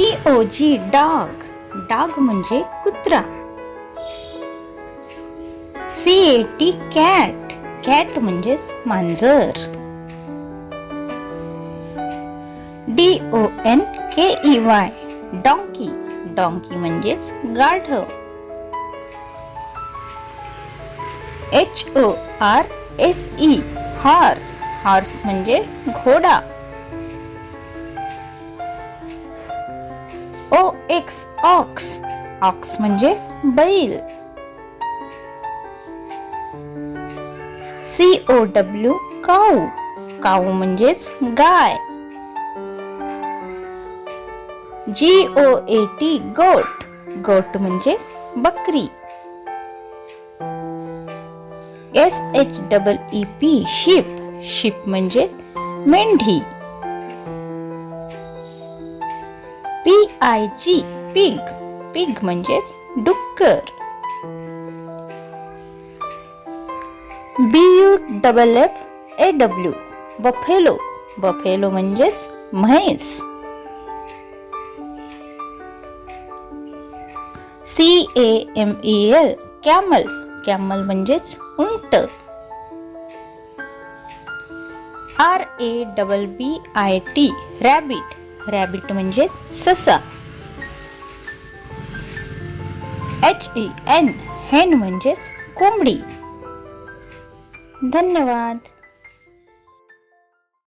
ई ओ G dog dog म्हणजे कुत्रा. C A T cat cat म्हणजेच मांजर. डी ओ एन के ई वाय डॉंकी डॉंकी म्हणजेच गाढव H O R S E horse horse म्हणजे घोडा. ओ एक्स ऑक्स ऑक्स म्हणजे बैल. सी ओ डब्ल्यू काऊ काऊ म्हणजेच गाय. G O A T goat goat म्हणजे बकरी. S H double E P, sheep sheep म्हणजे मेंढी. आय जी पिग पिग म्हणजेच डुक्कर. B U double F A W buffalo buffalo म्हणजेच म्हैस. C A M E L camel camel म्हणजेच उंट. R A double B I T rabbit rabbit म्हणजे ससा. H E N हेन म्हणजेच कोंबडी धन्यवाद